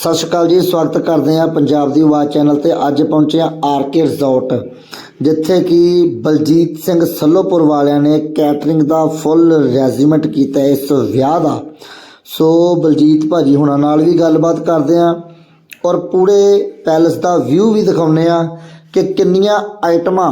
ਸਤਿ ਸ਼੍ਰੀ ਅਕਾਲ ਜੀ, ਸਵਾਗਤ ਕਰਦੇ ਹਾਂ ਪੰਜਾਬ ਦੀ ਆਵਾਜ਼ ਚੈਨਲ ਤੇ। ਅੱਜ ਪਹੁੰਚੇ ਹਾਂ ਆਰਕੇ ਰਿਜ਼ੋਰਟ, ਜਿੱਥੇ ਕਿ ਬਲਜੀਤ ਸਿੰਘ ਸੱਲੋਪੁਰ ਵਾਲਿਆਂ ਨੇ ਕੈਟਰਿੰਗ ਦਾ ਫੁੱਲ ਰੈਜ਼ੀਮੈਂਟ ਕੀਤਾ ਇਸ ਵਿਆਹ ਦਾ। ਸੋ ਬਲਜੀਤ ਭਾਜੀ ਹੁਣਾਂ ਨਾਲ ਵੀ ਗੱਲਬਾਤ ਕਰਦੇ ਹਾਂ ਔਰ ਪੂਰੇ ਪੈਲਸ ਦਾ ਵਿਊ ਵੀ ਦਿਖਾਉਂਦੇ ਆ ਕਿ ਕਿੰਨੀਆਂ ਆਈਟਮਾਂ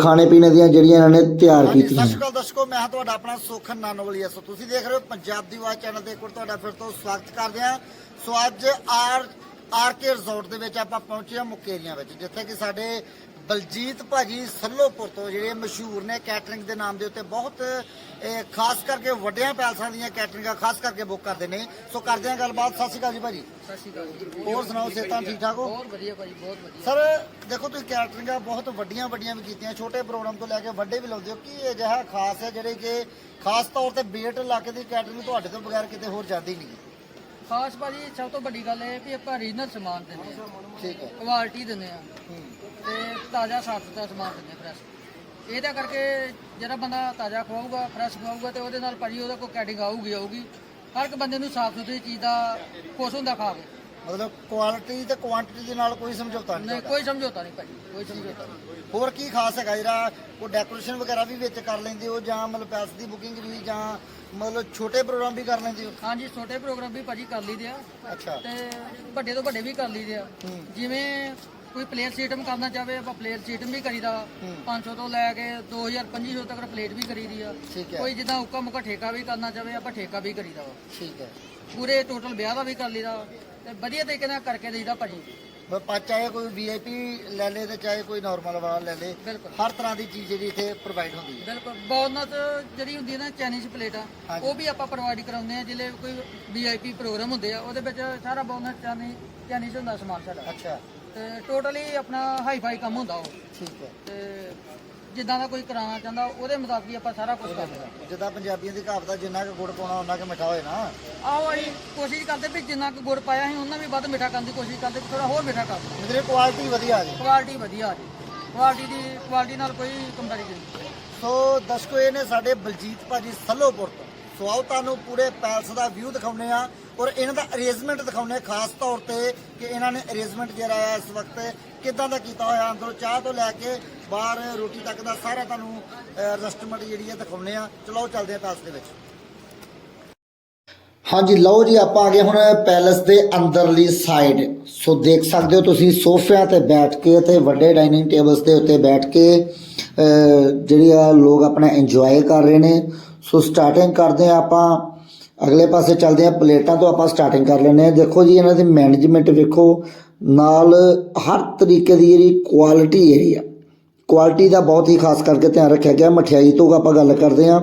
ਖਾਣੇ ਪੀਣੇ ਦੀਆਂ ਜਿਹੜੀਆਂ ਇਹਨਾਂ ਨੇ ਤਿਆਰ ਹਾਂਜੀ, ਕੀਤੀਆਂ। ਸਤਿ ਸ਼੍ਰੀ ਅਕਾਲ ਦਰਸ਼ਕੋ ਮੈਂ ਹਾਂ ਤੁਹਾਡਾ ਆਪਣਾ ਸੁਖਨ ਨਾਨੋਵਾਲੀਆ। ਸੋ ਤੁਸੀਂ ਦੇਖ ਰਹੇ ਹੋ ਪੰਜਾਬ ਦੀ ਆਵਾਜ਼ ਚੈਨਲ ਇੱਕ ਵਾਰ ਤੁਹਾਡਾ ਫਿਰ ਤੋਂ ਸਵਾਗਤ ਕਰਦੇ ਹਾਂ। ਸੋ ਅੱਜ ਆਰ ਆਰ ਕੇ ਰਿਜ਼ੋਰਟ ਦੇ ਵਿੱਚ ਆਪਾਂ ਪਹੁੰਚੇ ਹਾਂ ਮੁਕੇਰੀਆਂ ਵਿੱਚ ਜਿੱਥੇ ਕਿ ਸਾਡੇ ਬਲਜੀਤ ਭਾਜੀ ਸੱਲੋਪੁਰ ਤੋਂ ਜਿਹੜੇ ਮਸ਼ਹੂਰ ਨੇ ਕੈਟਰਿੰਗ ਦੇ ਨਾਮ ਦੇ ਉੱਤੇ ਬਹੁਤ ਇਹ, ਖਾਸ ਕਰਕੇ ਵੱਡਿਆਂ ਪੈਲਸਾਂ ਦੀਆਂ ਕੈਟਰਿੰਗਾਂ ਖਾਸ ਕਰਕੇ ਬੁੱਕ ਕਰਦੇ ਨੇ। ਸੋ ਕਰਦੇ ਹਾਂ ਗੱਲਬਾਤ। ਸਤਿ ਸ਼੍ਰੀ ਅਕਾਲ ਜੀ ਭਾਜੀ। ਸਤਿ ਸ਼੍ਰੀ ਅਕਾਲ ਜੀ ਹੋਰ ਸੁਣਾਓ ਸਿਹਤਾਂ ਠੀਕ ਠਾਕ ਹੋ? ਬਹੁਤ ਵਧੀਆ ਭਾਜੀ ਬਹੁਤ ਵਧੀਆ। ਸਰ ਦੇਖੋ ਤੁਸੀਂ ਕੈਟਰਿੰਗਾਂ ਬਹੁਤ ਵੱਡੀਆਂ ਵੱਡੀਆਂ ਵੀ ਕੀਤੀਆਂ ਛੋਟੇ ਪ੍ਰੋਗਰਾਮ ਤੋਂ ਲੈ ਕੇ ਵੱਡੇ ਵੀ ਲਾਉਂਦੇ ਹੋ। ਕੀ ਅਜਿਹਾ ਖਾਸ ਹੈ ਜਿਹੜੇ ਕਿ ਖਾਸ ਤੌਰ ਤੇ ਬੇਟ ਇਲਾਕੇ ਦੀ ਕੈਟਰਿੰਗ ਤੁਹਾਡੇ ਤੋਂ ਬਗੈਰ ਕਿਤੇ ਹੋਰ ਜਾਂਦੀ ਨਹੀਂ ਖਾਸ ਭਾਜੀ ਸਭ ਤੋਂ ਵੱਡੀ ਗੱਲ ਇਹ ਹੈ ਵੀ ਆਪਾਂ ਰੀਜਨਲ ਸਮਾਨ ਦਿੰਦੇ ਆ ਠੀਕ ਹੈ। ਕੁਆਲਿਟੀ ਦਿੰਦੇ ਆ ਹੂੰ। ਤੇ ਤਾਜ਼ਾ ਸਾਫ਼ ਸੁਥਰਾ ਸਮਾਨ ਦਿੰਦੇ ਫਰੈਸ਼ ਇਹਦਾ ਕਰਕੇ ਜਿਹੜਾ ਬੰਦਾ ਤਾਜ਼ਾ ਖਵਾਊਗਾ ਫਰੈਸ਼ ਖਵਾਊਗਾ ਤੇ ਉਹਦੇ ਨਾਲ ਭਾਜੀ ਉਹਦਾ ਕੋਈ ਕੈਟਿੰਗ ਆਊਗੀ ਆਊਗੀ। ਹਰ ਇੱਕ ਬੰਦੇ ਨੂੰ ਸਾਫ਼ ਸੁਥਰੀ ਚੀਜ਼ ਦਾ ਖੁਸ਼ ਹੁੰਦਾ ਖਾ ਕੇ ਮਤਲਬ ਕੁਆਲਿਟੀ ਤੇ ਕੁਆਂਟੀਟੀ ਦੇ ਨਾਲ ਕੋਈ ਸਮਝੌਤਾ ਨਹੀਂ ਨਹੀਂ ਤੁਹਾਡਾ। ਕੋਈ ਸਮਝੌਤਾ ਨਹੀਂ ਭਾਜੀ ਕੋਈ ਸਮਝੌਤਾ ਨਹੀਂ। ਹੋਰ ਕੀ ਖਾਸ ਹੈਗਾ ਜਿਹੜਾ ਕੋਈ ਡੈਕੋਰੇਸ਼ਨ ਵਗੈਰਾ ਵੀ ਵਿੱਚ ਕਰ ਲੈਂਦੇ ਹੋ ਜਾਂ ਮਤਲਬ ਪੈਸ ਦੀ ਬੁਕਿੰਗ ਵੀ ਜਾਂ ਮਤਲਬ ਛੋਟੇ ਪ੍ਰੋਗਰਾਮ ਵੀ ਕਰ ਲੈਂਦੇ ਹੋ? ਹਾਂਜੀ ਛੋਟੇ ਪ੍ਰੋਗਰਾਮ ਵੀ ਭਾਜੀ ਕਰ ਲਈਦੇ ਆ। ਅੱਛਾ। ਤੇ ਵੱਡੇ ਤੋਂ ਵੱਡੇ ਵੀ ਕਰ ਲਈਦੇ ਆ। ਹੂੰ। ਜਿਵੇਂ ਕੋਈ ਪਲੇਟ ਸਿਸਟਮ ਕਰਨਾ ਚਾਹਵੇ ਆਪਾਂ ਪਲੇਟ ਸਿਸਟਮ ਵੀ ਕਰੀਦਾ। ਵਾ। ਹੂੰ। 500 ਤੋਂ ਲੈ ਕੇ 2000 2500 ਤੱਕ ਪਲੇਟ ਵੀ ਕਰੀਦੀ ਆ। ਠੀਕ ਹੈ। ਕੋਈ ਜਿੱਦਾਂ ਹੁਕਮ ਮੁਕਾ ਠੇਕਾ ਵੀ ਕਰਨਾ ਚਾਹਵੇ ਆਪਾਂ ਠੇਕਾ ਵੀ ਕਰੀਦਾ ਵਾ। ਠੀਕ ਹੈ। ਪੂਰੇ ਟੋਟਲ ਵਿਆਹ ਦਾ ਵੀ ਕਰ ਲਈਦਾ। ਵਾ ਤੇ ਵਧੀਆ ਤਰੀਕੇ ਨਾਲ ਕਰਕੇ ਦੇਈਦਾ ਭਾਜੀ। ਬਸ ਪਾ- ਚਾਹੇ ਕੋਈ ਵੀਆਈਪੀ ਲੈ ਲੇ ਤੇ ਚਾਹੇ ਕੋਈ ਨਾਰਮਲ ਵਾਲਾ ਲੈ ਲੇ ਬਿਲਕੁਲ। ਹਰ ਤਰ੍ਹਾਂ ਦੀ ਚੀਜ਼ ਜਿਹੜੀ ਇੱਥੇ ਪ੍ਰੋਵਾਈਡ ਹੁੰਦੀ ਹੈ। ਬਿਲਕੁਲ। ਬੋਨਸ ਜਿਹੜੀ ਹੁੰਦੀ ਹੈ ਨਾ ਚਾਈਨੀਜ਼ ਪਲੇਟ ਆ ਹਾਂਜੀ। ਉਹ ਵੀ ਆਪਾਂ ਪ੍ਰੋਵਾਈਡ ਕਰਾਉਂਦੇ ਆ ਜਿਹੜੇ ਕੋਈ ਵੀਆਈਪੀ ਪ੍ਰੋਗਰਾਮ ਹੁੰਦੇ ਆ ਉਹਦੇ ਵਿੱਚ ਸਾਰਾ ਬੋਨਸ ਚਾਈਨੀ ਚਾਈਨੀਜ਼ ਹੁੰਦਾ ਸਮਾਨ ਸਾਡਾ। ਅੱਛਾ। ਤੇ ਟੋਟਲੀ ਆਪਣਾ ਹਾਈ ਫਾਈ ਕੰਮ ਹੁੰਦਾ ਉਹ। ਠੀਕ ਹੈ। ਤੇ ਜਿੱਦਾਂ ਦਾ ਕੋਈ ਕਰਾਉਣਾ ਚਾਹੁੰਦਾ ਉਹਦੇ ਮੁਤਾਬਕ ਹੀ ਆਪਾਂ ਸਾਰਾ ਕੁਝ ਕਰਦੇ ਹਾਂ। ਜਿੱਦਾਂ ਪੰਜਾਬੀਆਂ ਦੀ ਕਹਾਵਤ ਆ ਜਿੰਨਾ ਕੁ ਗੁੜ ਪਾਉਣਾ ਉਹਨਾਂ ਕੁ ਮਿੱਠਾ ਹੋਏ ਨਾ। ਆਓ ਅਸੀਂ ਕੋਸ਼ਿਸ਼ ਕਰਦੇ ਵੀ ਜਿੰਨਾ ਕੁ ਗੁੜ ਪਾਇਆ ਸੀ ਉਹਨਾਂ ਵੀ ਵੱਧ ਮਿੱਠਾ ਕਰਨ ਦੀ ਕੋਸ਼ਿਸ਼ ਕਰਦੇ ਵੀ ਥੋੜਾ ਹੋਰ ਮਿੱਠਾ ਕਰ ਦਿਓ ਮਤਲਬ ਕੁਆਲਿਟੀ ਵਧੀਆ ਆ ਜੀ। ਕੁਆਲਿਟੀ ਵਧੀਆ ਆ ਜੀ। ਕੁਆਲਿਟੀ ਦੀ ਕੁਆਲਿਟੀ ਨਾਲ ਕੋਈ ਕੰਪੈਰੀਜ਼ਨ ਨਹੀਂ। ਸੋ ਦਰਸ਼ਕੋ ਇਹ ਨੇ ਸਾਡੇ ਬਲਜੀਤ ਭਾਜੀ ਸੱਲੋਪੁਰ ਤੋਂ ਸੋ ਆਓ ਤੁਹਾਨੂੰ ਪੂਰੇ ਪੈਲਸ ਦਾ ਵਿਊ ਦਿਖਾਉਨੇ ਆ ਔਰ ਇਹਨਾਂ ਦਾ ਅਰੇਂਜਮੈਂਟ ਦਿਖਾਉਨੇ ਖਾਸ ਤੌਰ ਤੇ ਕਿ ਇਹਨਾਂ ਨੇ ਅਰੇਂਜਮੈਂਟ ਜਿਹੜਾ ਆ ਇਸ ਵਕਤ ਕਿਦਾਂ ਦਾ ਕੀਤਾ ਹੋਇਆ ਅੰਦਰੋਂ ਚਾਹ ਤੋਂ ਲੈ ਕੇ ਬਾਹਰ ਰੋਟੀ ਤੱਕ ਦਾ ਸਾਰਾ ਤੁਹਾਨੂੰ ਅਰਜਸਟਮੈਂਟ ਜਿਹੜੀ ਹੈ ਦਿਖਾਉਨੇ ਆ ਚਲੋ ਚੱਲਦੇ ਆ ਪੈਲਸ ਦੇ ਵਿੱਚ। ਹਾਂਜੀ ਲਓ ਜੀ ਆਪਾਂ ਆ ਗਏ ਹੁਣ ਪੈਲਸ ਦੇ ਅੰਦਰਲੀ ਸਾਈਡ ਸੋ ਦੇਖ ਸਕਦੇ ਹੋ ਤੁਸੀਂ ਸੋਫਿਆਂ ਤੇ ਬੈਠ ਕੇ ਤੇ ਵੱਡੇ ਡਾਈਨਿੰਗ ਟੇਬਲਸ ਦੇ ਉੱਤੇ ਬੈਠ ਕੇ ਅਹ, ਜਿਹੜੀ ਆ ਲੋਕ ਆਪਣਾ ਇੰਜੋਏ ਕਰ ਰਹੇ ਨੇ। ਸੋ ਸਟਾਰਟਿੰਗ ਕਰਦੇ ਆ ਆਪਾਂ। ਅਗਲੇ ਪਾਸੇ ਚੱਲਦੇ ਆ ਪਲੇਟਾਂ ਤੋਂ ਆਪਾਂ ਸਟਾਰਟਿੰਗ ਕਰ ਲੈਂਦੇ ਆ ਦੇਖੋ ਜੀ, ਇਹਨਾਂ ਦੀ ਮੈਨੇਜਮੈਂਟ ਵੇਖੋ। ਨਾਲ ਹਰ ਤਰੀਕੇ ਦੀ ਜਿਹੜੀ ਕੁਆਲਿਟੀ ਜਿਹੜੀ ਆ ਕੁਆਲਿਟੀ ਦਾ ਬਹੁਤ ਹੀ ਖਾਸ ਕਰਕੇ ਧਿਆਨ ਰੱਖਿਆ ਗਿਆ। ਮਠਿਆਈ ਤੋਂ ਆਪਾਂ ਗੱਲ ਕਰਦੇ ਹਾਂ।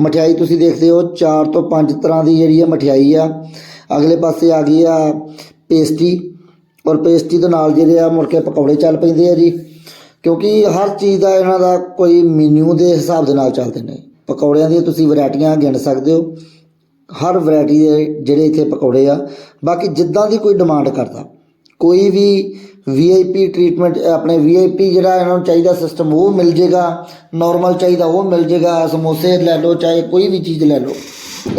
ਮਠਿਆਈ ਤੁਸੀਂ ਦੇਖਦੇ ਹੋ 4 ਤੋਂ 5 ਤਰ੍ਹਾਂ ਦੀ ਜਿਹੜੀ ਹੈ ਮਠਿਆਈ ਆ। ਅਗਲੇ ਪਾਸੇ ਆ ਗਈ ਆ ਪੇਸਟੀ। ਔਰ ਪੇਸਟੀ ਦੇ ਨਾਲ ਜਿਹੜੇ ਆ ਮੁੜ ਕੇ ਪਕੌੜੇ ਚੱਲ ਪੈਂਦੇ ਆ ਜੀ। ਕਿਉਂਕਿ ਹਰ ਚੀਜ਼ ਦਾ ਇਹਨਾਂ ਦਾ ਕੋਈ ਮੈਨੂ ਦੇ ਹਿਸਾਬ ਦੇ ਨਾਲ ਚੱਲਦੇ ਨੇ। ਪਕੌੜਿਆਂ ਦੀਆਂ ਤੁਸੀਂ ਵੈਰਾਈਟੀਆਂ ਗਿਣ ਸਕਦੇ ਹੋ। ਹਰ ਵੈਰਾਈਟੀ ਦੇ ਜਿਹੜੇ ਇੱਥੇ ਪਕੌੜੇ ਆ। ਬਾਕੀ ਜਿੱਦਾਂ ਦੀ ਕੋਈ ਡਿਮਾਂਡ ਕਰਦਾ। ਕੋਈ ਵੀ ਵੀਆਈਪੀ ਟ੍ਰੀਟਮੈਂਟ ਆਪਣੇ ਵੀਆਈਪੀ ਜਿਹੜਾ ਇਹਨਾਂ ਨੂੰ ਚਾਹੀਦਾ ਸਿਸਟਮ ਉਹ ਮਿਲ ਜੇਗਾ। ਨਾਰਮਲ ਚਾਹੀਦਾ ਉਹ ਮਿਲ ਜੇਗਾ। ਸਮੋਸੇ ਲੈ ਲਓ, ਚਾਹੇ ਕੋਈ ਵੀ ਚੀਜ਼ ਲੈ ਲਓ।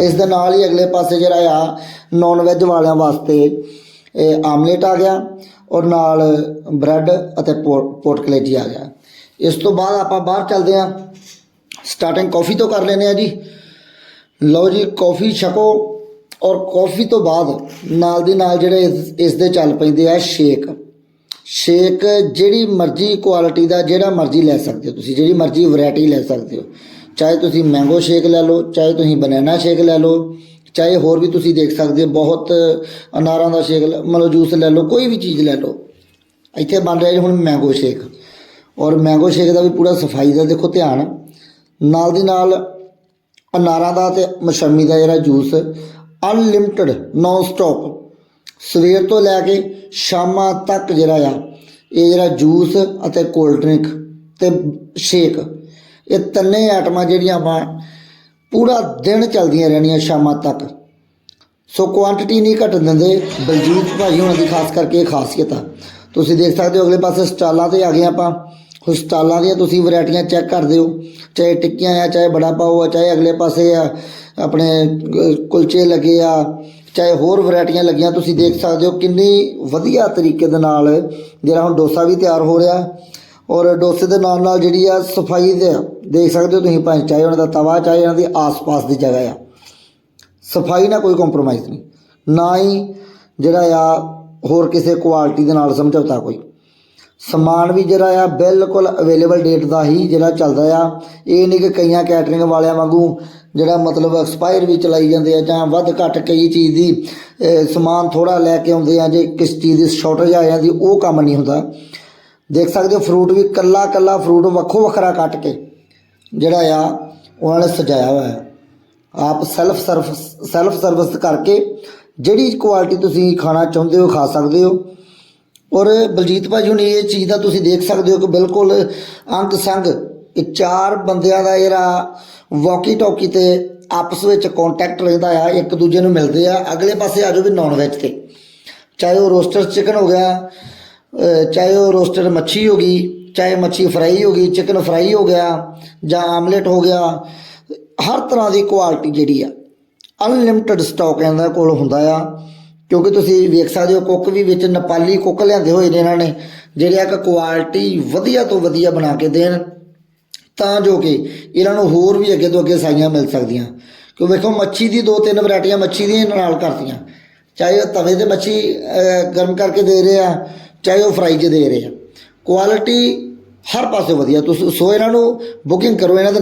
ਇਸ ਦੇ ਨਾਲ ਹੀ ਅਗਲੇ ਪਾਸੇ ਜਿਹੜਾ ਆ ਨਾਨ ਵੈਜ ਵਾਲਿਆਂ ਵਾਸਤੇ ਇਹ ਆਮਲੇਟ ਆ ਗਿਆ ਔਰ ਨਾਲ ਬ੍ਰੈਡ ਅਤੇ ਪੋਟ ਕਲੇਜੀ ਆ ਗਿਆ। ਇਸ ਤੋਂ ਬਾਅਦ ਆਪਾਂ ਬਾਹਰ ਚੱਲਦੇ ਹਾਂ ਸਟਾਰਟਿੰਗ ਕਾਫੀ ਤੋਂ ਕਰ ਲੈਨੇ ਆ ਜੀ। ਲਓ ਜੀ ਕਾਫੀ ਛਕੋ ਔਰ ਕਾਫੀ ਤੋਂ ਬਾਅਦ ਨਾਲ ਦੀ ਨਾਲ ਜਿਹੜੇ ਇਸ- ਇਸ ਦੇ ਚੱਲ ਪੈਂਦੇ ਆ ਸ਼ੇਕ ਸ਼ੇਕ ਜਿਹੜੀ ਮਰਜ਼ੀ ਕੁਆਲਿਟੀ ਦਾ, ਜਿਹੜਾ ਮਰਜ਼ੀ ਲੈ ਸਕਦੇ ਹੋ ਤੁਸੀਂ, ਜਿਹੜੀ ਮਰਜ਼ੀ ਵੈਰਾਈਟੀ ਲੈ ਸਕਦੇ ਹੋ। ਚਾਹੇ ਤੁਸੀਂ ਮੈਂਗੋ ਸ਼ੇਕ ਲੈ ਲਓ, ਚਾਹੇ ਤੁਸੀਂ ਬਨਾਨਾ ਸ਼ੇਕ ਲੈ ਲਓ, ਚਾਹੇ ਹੋਰ ਵੀ ਤੁਸੀਂ ਦੇਖ ਸਕਦੇ ਹੋ, ਬਹੁਤ ਅਨਾਰਾਂ ਦਾ ਸ਼ੇਕ ਲੈ- ਮਤਲਬ ਜੂਸ ਲੈ ਲਓ, ਕੋਈ ਵੀ ਚੀਜ਼ ਲੈ ਲਓ। ਇੱਥੇ ਬਣ ਰਿਹਾ ਜੀ ਹੁਣ ਮੈਂਗੋ ਸ਼ੇਕ ਔਰ ਮੈਂਗੋ ਸ਼ੇਕ ਦਾ ਵੀ ਪੂਰਾ ਸਫ਼ਾਈ ਦਾ ਦੇਖੋ ਧਿਆਨ। ਨਾਲ ਦੀ ਨਾਲ ਅਨਾਰਾਂ ਦਾ ਤੇ ਮਸ਼ਮੀ ਦਾ ਜਿਹੜਾ ਜੂਸ ਅਨਲਿਮਟਿਡ ਨੌਨ ਸਟਾਪ ਸਵੇਰ ਤੋਂ ਲੈ ਕੇ ਸ਼ਾਮਾਂ ਤੱਕ ਜਿਹੜਾ ਆ, ਇਹ ਜਿਹੜਾ ਜੂਸ ਅਤੇ ਕੋਲਡ ਡਰਿੰਕ ਤੇ ਸ਼ੇਕ ਇਹ ਤਿੰਨੇ ਆਈਟਮਾਂ ਜਿਹੜੀਆਂ ਆਪਾਂ ਪੂਰਾ ਦਿਨ ਚੱਲਦੀਆਂ ਰਹਿਣੀਆਂ ਸ਼ਾਮਾਂ ਤੱਕ। ਸੋ ਕੁਆਂਟੀਟੀ ਨਹੀਂ ਘਟਣ ਦਿੰਦੇ, ਬਲਜੀਤ ਭਾਈ ਹੋਣਾ ਦੀ ਖਾਸ ਕਰਕੇ ਇਹ ਖਾਸੀਅਤ ਆ। ਤੁਸੀਂ ਦੇਖ ਸਕਦੇ ਹੋ ਅਗਲੇ ਪਾਸੇ ਸਟਾਲਾਂ ਤੇ ਆ ਗਏ ਆਪਾਂ। ਹਸਪਤਾਲਾਂ ਦੀਆਂ ਤੁਸੀਂ ਵੈਰਾਈਟੀਆਂ ਚੈੱਕ ਕਰਦੇ ਹੋ, ਚਾਹੇ ਟਿੱਕੀਆਂ ਆ, ਚਾਹੇ ਬੜਾ ਪਾਓ ਆ, ਚਾਹੇ ਅਗਲੇ ਪਾਸੇ ਆ, ਆਪਣੇ ਕੁਲਚੇ ਲੱਗੇ ਆ, ਚਾਹੇ ਹੋਰ ਵੈਰਾਈਟੀਆਂ ਲੱਗੀਆਂ, ਤੁਸੀਂ ਦੇਖ ਸਕਦੇ ਹੋ ਕਿੰਨੀ ਵਧੀਆ ਤਰੀਕੇ ਦੇ ਨਾਲ ਜਿਹੜਾ ਹੁਣ ਡੋਸਾ ਵੀ ਤਿਆਰ ਹੋ ਰਿਹਾ। ਔਰ ਡੋਸੇ ਦੇ ਨਾਲ ਨਾਲ ਜਿਹੜੀ ਆ ਸਫ਼ਾਈ ਦੇ, ਦੇਖ ਸਕਦੇ ਹੋ ਤੁਸੀਂ ਭਾਵੇਂ ਚਾਹੇ ਉਹਨਾਂ ਦਾ ਤਵਾ, ਚਾਹੇ ਉਹਨਾਂ ਦੀ ਆਸ-ਪਾਸ ਦੀ ਜਗ੍ਹਾ ਆ। ਸਫ਼ਾਈ ਨਾਲ ਕੋਈ ਕੰਪਰੋਮਾਈਜ਼ ਨਹੀਂ। ਨਾ ਹੀ ਜਿਹੜਾ ਆ ਹੋਰ ਕਿਸੇ ਕੁਆਲਿਟੀ ਦੇ ਨਾਲ ਸਮਝੌਤਾ ਕੋਈ। ਸਮਾਨ ਵੀ ਜਿਹੜਾ ਆ ਬਿਲਕੁਲ ਅਵੇਲੇਬਲ ਡੇਟ ਦਾ ਹੀ ਜਿਹੜਾ ਚੱਲਦਾ ਆ। ਇਹ ਨਹੀਂ ਕਿ ਕਈਆਂ ਕੈਟਰਿੰਗ ਵਾਲਿਆਂ ਵਾਂਗੂ ਜਿਹੜਾ ਮਤਲਬ ਐਕਸਪਾਇਰ ਵੀ ਚਲਾਈ ਜਾਂਦੇ ਆ ਜਾਂ ਵੱਧ ਘੱਟ ਕਈ ਚੀਜ਼ ਦੀ ਸਮਾਨ ਥੋੜਾ ਲੈ ਕੇ ਆਉਂਦੇ ਆ ਜੇ ਕਿਸ ਚੀਜ਼ ਦੀ ਸ਼ਾਰਟੇਜ ਆ ਜਾਂਦੀ, ਉਹ ਕੰਮ ਨਹੀਂ ਹੁੰਦਾ। ਦੇਖ ਸਕਦੇ ਹੋ ਫਰੂਟ ਵੀ ਕੱਲਾ ਕੱਲਾ ਫਰੂਟ ਵੱਖੋ ਵੱਖਰਾ ਕੱਟ ਕੇ ਜਿਹੜਾ ਆ ਉਹਨਾਂ ਨੇ ਸਜਾਇਆ ਹੋਇਆ ਹੈ। ਆਪ ਸੈਲਫ ਸਰਵਿਸ ਸੈਲਫ ਸਰਵਿਸ ਕਰਕੇ ਜਿਹੜੀ ਕੁਆਲਿਟੀ ਤੁਸੀਂ ਖਾਣਾ ਚਾਹੁੰਦੇ ਹੋ ਖਾ ਸਕਦੇ ਹੋ। ਔਰ ਬਲਜੀਤ ਭਾਜੀ ਹੁਣ ਇਹ ਚੀਜ਼ ਦਾ ਤੁਸੀਂ ਦੇਖ ਸਕਦੇ ਹੋ ਕਿ ਬਿਲਕੁਲ ਅੰਗ ਸੰਗ ਇਹ ਚਾਰ ਬੰਦਿਆਂ ਦਾ ਜਿਹੜਾ ਵਾਕੀ ਟਾਕੀ ਤੇ ਆਪਸ ਵਿੱਚ ਕੰਟੈਕਟ ਰਹਿੰਦਾ ਆ, ਇੱਕ ਦੂਜੇ ਨੂੰ ਮਿਲਦੇ ਆ, ਅਗਲੇ ਪਾਸੇ ਆ ਜਾਓ ਵੀ ਨੌਨ ਵੈਜ ਤੇ। ਚਾਹੇ ਉਹ ਰੋਸਟਰ ਚਿਕਨ ਹੋ ਗਿਆ ਚਾਹੇ ਉਹ ਰੋਸਟਰ ਮੱਛੀ ਹੋ ਗਈ, ਚਾਹੇ ਮੱਛੀ ਫਰਾਈ ਹੋ ਗਈ ਚਿਕਨ ਫਰਾਈ ਹੋ ਗਿਆ ਜਾਂ ਆਮਲੇਟ ਹੋ ਗਿਆ, ਹਰ ਤਰ੍ਹਾਂ ਦੀ ਕੁਆਲਿਟੀ ਜਿਹੜੀ ਆ ਅਨਲਿਮਟਿਡ ਸਟਾਕ ਇਹਨਾਂ ਕੋਲ ਹੁੰਦਾ ਆ। ਕਿਉਂਕਿ ਤੁਸੀਂ ਵੇਖ ਸਕਦੇ ਹੋ ਕੁੱਕ ਵੀ ਵਿੱਚ ਨੇਪਾਲੀ ਕੁੱਕ ਲਿਆਂਦੇ ਹੋਏ ਨੇ ਇਹਨਾਂ ਨੇ, ਜਿਹੜੇ ਆ ਇੱਕ ਕੁਆਲਿਟੀ ਵਧੀਆ ਤੋਂ ਵਧੀਆ ਬਣਾ ਕੇ ਦੇਣ। ਤਾਂ ਜੋ ਕਿ ਇਹਨਾਂ ਨੂੰ ਹੋਰ ਵੀ ਅੱਗੇ ਤੋਂ ਅੱਗੇ ਸਾਈਆਂ ਮਿਲ ਸਕਦੀਆਂ। ਕਿਉਂ ਵੇਖੋ, ਮੱਛੀ ਦੀ ਦੋ ਤਿੰਨ ਵੈਰਾਈਟੀਆਂ ਮੱਛੀ ਦੀਆਂ ਨਾਲ ਕਰਤੀਆਂ। ਚਾਹੇ ਉਹ ਤਵੇ ਤੇ ਮੱਛੀ ਗਰਮ ਕਰਕੇ ਦੇ ਰਹੇ ਆ, ਚਾਹੇ ਉਹ ਫਰਾਈ 'ਚ ਦੇ ਰਹੇ ਆ। ਕੁਆਲਿਟੀ ਹਰ ਪਾਸੇ ਵਧੀਆ। ਤੁਸੀਂ ਸੋ ਇਹਨਾਂ ਨੂੰ ਬੁਕਿੰਗ ਕਰੋ, ਇਹਨਾਂ ਦੇ